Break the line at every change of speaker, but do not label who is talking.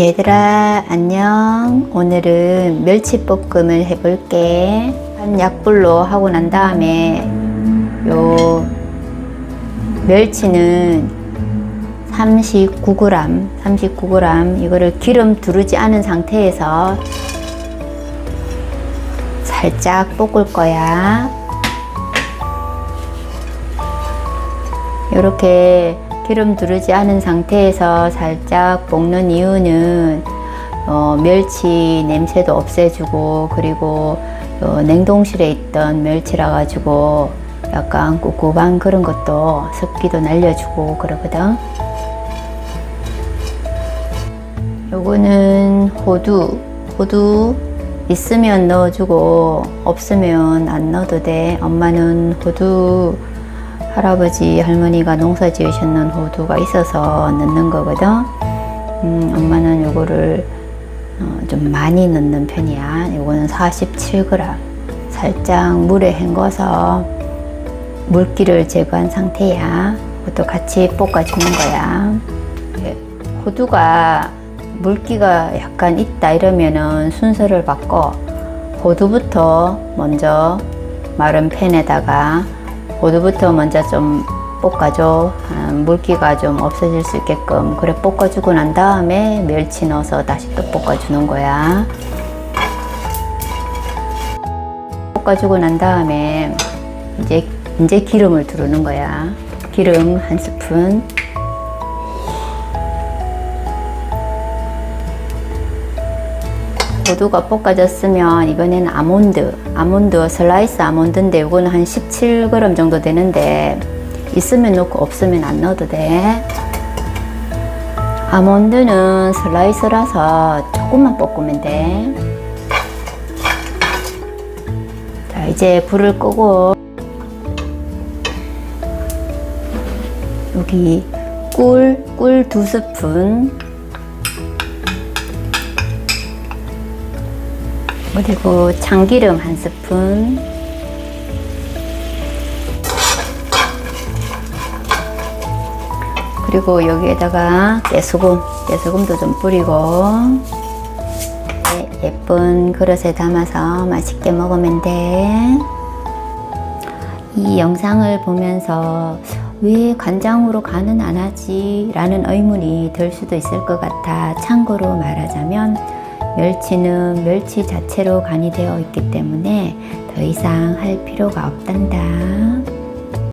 얘들아 안녕. 오늘은 멸치볶음을 해볼게. 한 약불로 하고 난 다음에 요 멸치는 39g 39g 이거를 기름 두르지 않은 상태에서 살짝 볶을 거야. 이렇게 기름 두르지 않은 상태에서 살짝 볶는 이유는 어, 멸치 냄새도 없애주고 그리고 어, 냉동실에 있던 멸치라 가지고 약간 꿉꿉한 그런 것도 습기도 날려주고 그러거든. 요거는 호두, 호두 있으면 넣어주고 없으면 안 넣어도 돼. 엄마는 호두 할아버지 할머니가 농사 지으셨는 호두가 있어서 넣는 거거든. 음, 엄마는 요거를 어, 좀 많이 넣는 편이야. 요거는 47g. 살짝 물에 헹궈서 물기를 제거한 상태야. 그것도 같이 볶아주는 거야. 예, 호두가 물기가 약간 있다 이러면은 순서를 바꿔 호두부터 먼저 마른 팬에다가 호두부터 먼저 좀 볶아줘. 아, 물기가 좀 없어질 수 있게끔 그래 볶아주고 난 다음에 멸치 넣어서 다시 또 볶아주는 거야. 볶아주고 난 다음에 이제 이제 기름을 두르는 거야. 기름 한 스푼 호두가 볶아졌으면 이번에는 아몬드, 아몬드 슬라이스 아몬드인데 이거는 한 17g 정도 되는데 있으면 넣고 없으면 안 넣어도 돼. 아몬드는 슬라이스라서 조금만 볶으면 돼. 자, 이제 불을 끄고 여기 꿀, 꿀 두 스푼 그리고 참기름 한 스푼 그리고 여기에다가 깨소금 깨소금도 좀 뿌리고 네, 예쁜 그릇에 담아서 맛있게 먹으면 돼. 이 영상을 보면서 왜 간장으로 간은 안 하지? 라는 의문이 들 수도 있을 것 같아. 참고로 말하자면 멸치는 멸치 자체로 간이 되어 있기 때문에 더 이상 할 필요가 없단다.